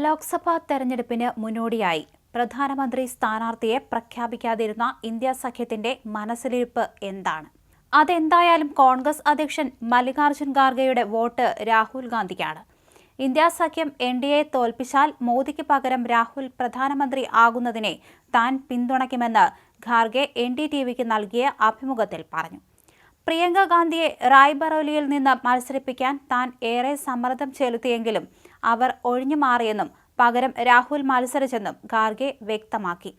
ലോക്സഭാ തെരഞ്ഞെടുപ്പിന് മുന്നോടിയായി പ്രധാനമന്ത്രി സ്ഥാനാർത്ഥിയെ പ്രഖ്യാപിക്കാതിരുന്ന ഇന്ത്യ സഖ്യത്തിന്റെ മനസ്സിലിരിപ്പ് എന്താണ്? അതെന്തായാലും കോൺഗ്രസ് അധ്യക്ഷൻ മല്ലികാർജുൻ ഖാർഗെയുടെ വോട്ട് രാഹുൽ ഗാന്ധിക്കാണ്. ഇന്ത്യ സഖ്യം എൻ ഡി എ തോൽപ്പിച്ചാൽ മോദിക്ക് പകരം രാഹുൽ പ്രധാനമന്ത്രി ആകുന്നതിനെ താൻ പിന്തുണയ്ക്കുമെന്ന് ഖാർഗെ എൻ ഡി ടി വിക്ക് നൽകിയ അഭിമുഖത്തിൽ പറഞ്ഞു. പ്രിയങ്ക ഗാന്ധിയെ റായ്ബറോലിയിൽ നിന്ന് മത്സരിപ്പിക്കാൻ താൻ ഏറെ സമ്മർദ്ദം ചെലുത്തിയെങ്കിലും അവർ ഒഴിഞ്ഞു മാറിയെന്നും പകരം രാഹുൽ മത്സരിച്ചെന്നും ഖാർഗെ വ്യക്തമാക്കി.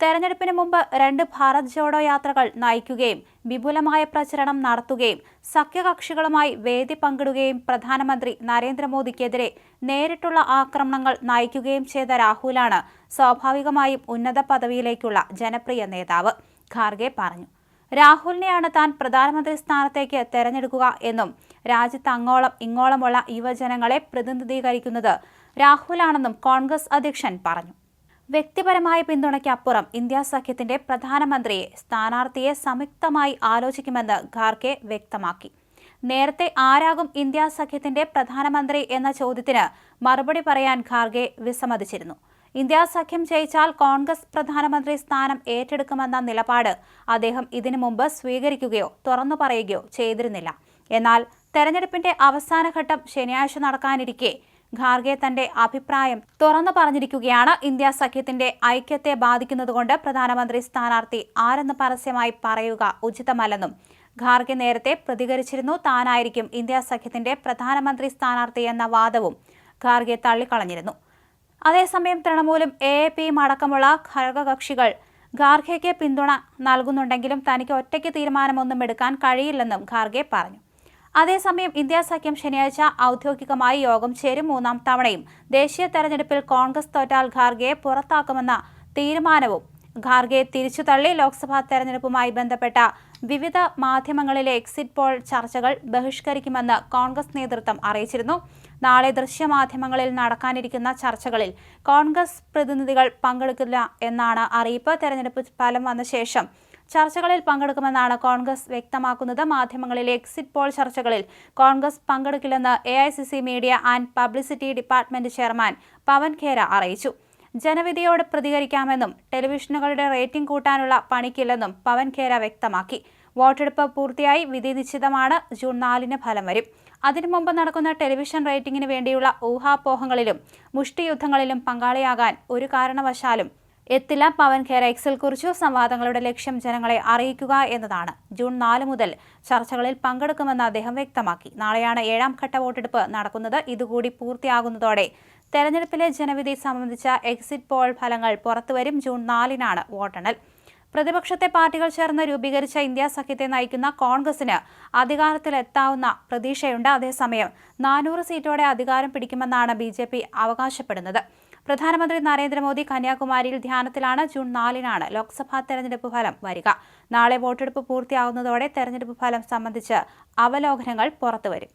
തെരഞ്ഞെടുപ്പിന് മുമ്പ് രണ്ട് ഭാരത് ജോഡോ യാത്രകൾ നയിക്കുകയും വിപുലമായ പ്രചരണം നടത്തുകയും സഖ്യകക്ഷികളുമായി വേദി പങ്കിടുകയും പ്രധാനമന്ത്രി നരേന്ദ്രമോദിക്കെതിരെ നേരിട്ടുള്ള ആക്രമണങ്ങൾ നയിക്കുകയും ചെയ്ത രാഹുലാണ് സ്വാഭാവികമായും ഉന്നത പദവിയിലേക്കുള്ള ജനപ്രിയ നേതാവ് ഖാർഗെ പറഞ്ഞു. രാഹുലിനെയാണ് താൻ പ്രധാനമന്ത്രി സ്ഥാനത്തേക്ക് തെരഞ്ഞെടുക്കുക എന്നും രാജ്യത്ത് അങ്ങോളം ഇങ്ങോളമുള്ള യുവജനങ്ങളെ പ്രതിനിധീകരിക്കുന്നത് രാഹുലാണെന്നും കോൺഗ്രസ് അധ്യക്ഷൻ പറഞ്ഞു. വ്യക്തിപരമായ പിന്തുണയ്ക്കപ്പുറം ഇന്ത്യ സഖ്യത്തിന്റെ പ്രധാനമന്ത്രിയെ സ്ഥാനാർത്ഥിയെ സംയുക്തമായി ആലോചിക്കുമെന്ന് ഖാർഗെ വ്യക്തമാക്കി. നേരത്തെ ആരാകും ഇന്ത്യ സഖ്യത്തിന്റെ പ്രധാനമന്ത്രി എന്ന ചോദ്യത്തിന് മറുപടി പറയാൻ ഖാർഗെ വിസമ്മതിച്ചിരുന്നു. ഇന്ത്യ സഖ്യം ജയിച്ചാൽ കോൺഗ്രസ് പ്രധാനമന്ത്രി സ്ഥാനം ഏറ്റെടുക്കുമെന്ന നിലപാട് അദ്ദേഹം ഇതിനു മുമ്പ് സ്വീകരിക്കുകയോ തുറന്നു പറയുകയോ ചെയ്തിരുന്നില്ല. എന്നാൽ തെരഞ്ഞെടുപ്പിന്റെ അവസാനഘട്ടം ശനിയാഴ്ച നടക്കാനിരിക്കെ ഖാർഗെ തന്റെ അഭിപ്രായം തുറന്നു പറഞ്ഞിരിക്കുകയാണ്. ഇന്ത്യ സഖ്യത്തിന്റെ ഐക്യത്തെ ബാധിക്കുന്നതുകൊണ്ട് പ്രധാനമന്ത്രി സ്ഥാനാർത്ഥി ആരെന്ന് പരസ്യമായി പറയുക ഉചിതമല്ലെന്നും ഖാർഗെ നേരത്തെ പ്രതികരിച്ചിരുന്നു. താനായിരിക്കും ഇന്ത്യ സഖ്യത്തിന്റെ പ്രധാനമന്ത്രി സ്ഥാനാർത്ഥി എന്ന വാദവും ഖാർഗെ തള്ളിക്കളഞ്ഞിരുന്നു. അതേസമയം തൃണമൂലും എ എ പിയും അടക്കമുള്ള ഘടകകക്ഷികൾ ഖാർഗെക്ക് പിന്തുണ നൽകുന്നുണ്ടെങ്കിലും തനിക്ക് ഒറ്റയ്ക്ക് തീരുമാനമൊന്നും എടുക്കാൻ കഴിയില്ലെന്നും ഖാർഗെ പറഞ്ഞു. അതേസമയം ഇന്ത്യ സഖ്യം ശനിയാഴ്ച ഔദ്യോഗികമായി യോഗം ചേരും മൂന്നാം തവണയും. ദേശീയ തെരഞ്ഞെടുപ്പിൽ കോൺഗ്രസ് തോറ്റാൽ ഖാർഗെയെ പുറത്താക്കുമെന്ന തീരുമാനവും ഖാർഗെ തിരിച്ചു തള്ളി ലോക്സഭാ തെരഞ്ഞെടുപ്പുമായി ബന്ധപ്പെട്ട വിവിധ മാധ്യമങ്ങളിലെ എക്സിറ്റ് പോൾ ചർച്ചകൾ ബഹിഷ്കരിക്കുമെന്ന് കോൺഗ്രസ് നേതൃത്വം അറിയിച്ചിരുന്നു. നാളെ ദൃശ്യമാധ്യമങ്ങളിൽ നടക്കാനിരിക്കുന്ന ചർച്ചകളിൽ കോൺഗ്രസ് പ്രതിനിധികൾ പങ്കെടുക്കില്ല എന്നാണ് അറിയിപ്പ്. തെരഞ്ഞെടുപ്പ് ഫലം വന്ന ശേഷം ചർച്ചകളിൽ പങ്കെടുക്കുമെന്നാണ് കോൺഗ്രസ് വ്യക്തമാക്കുന്നത്. മാധ്യമങ്ങളിലെ എക്സിറ്റ് പോൾ ചർച്ചകളിൽ Congress പങ്കെടുക്കില്ലെന്ന് A media and publicity department chairman Pavan Khera അറിയിച്ചു. ജനവിധിയോട് പ്രതികരിക്കാമെന്നും ടെലിവിഷനുകളുടെ റേറ്റിംഗ് കൂട്ടാനുള്ള പണിക്കില്ലെന്നും പവൻ ഖേര വ്യക്തമാക്കി. വോട്ടെടുപ്പ് പൂർത്തിയായി വിധി നിശ്ചിതമാണ്. ജൂൺ നാലിന് ഫലം വരും. അതിനു മുമ്പ് നടക്കുന്ന ടെലിവിഷൻ റേറ്റിംഗിന് വേണ്ടിയുള്ള ഊഹാപോഹങ്ങളിലും മുഷ്ടിയുദ്ധങ്ങളിലും പങ്കാളിയാകാൻ ഒരു കാരണവശാലും എത്തില്ല പവൻ ഖേര. എക്സിൽ കുറിച്ചു സംവാദങ്ങളുടെ ലക്ഷ്യം ജനങ്ങളെ അറിയിക്കുക എന്നതാണ്. ജൂൺ നാല് മുതൽ ചർച്ചകളിൽ പങ്കെടുക്കുമെന്ന് അദ്ദേഹം വ്യക്തമാക്കി. നാളെയാണ് ഏഴാം ഘട്ട വോട്ടെടുപ്പ് നടക്കുന്നത്. ഇതുകൂടി പൂർത്തിയാകുന്നതോടെ തെരഞ്ഞെടുപ്പിലെ ജനവിധി സംബന്ധിച്ച എക്സിറ്റ് പോൾ ഫലങ്ങൾ പുറത്തുവരും ജൂൺ നാലിനാണ് വോട്ടെണ്ണൽ. പ്രതിപക്ഷത്തെ പാർട്ടികൾ ചേർന്ന് രൂപീകരിച്ച ഇന്ത്യ സഖ്യത്തെ നയിക്കുന്ന കോൺഗ്രസിന് അധികാരത്തിലെത്താവുന്ന പ്രതീക്ഷയുണ്ട്. അതേസമയം നാനൂറ് സീറ്റോടെ അധികാരം പിടിക്കുമെന്നാണ് ബി ജെ പി അവകാശപ്പെടുന്നത്. പ്രധാനമന്ത്രി നരേന്ദ്രമോദി കന്യാകുമാരിയിൽ ധ്യാനത്തിലാണ് ജൂൺ നാലിനാണ് ലോക്സഭാ തെരഞ്ഞെടുപ്പ് ഫലം വരിക. നാളെ വോട്ടെടുപ്പ് പൂർത്തിയാകുന്നതോടെ തെരഞ്ഞെടുപ്പ് ഫലം സംബന്ധിച്ച് അവലോകനങ്ങൾ പുറത്തുവരും.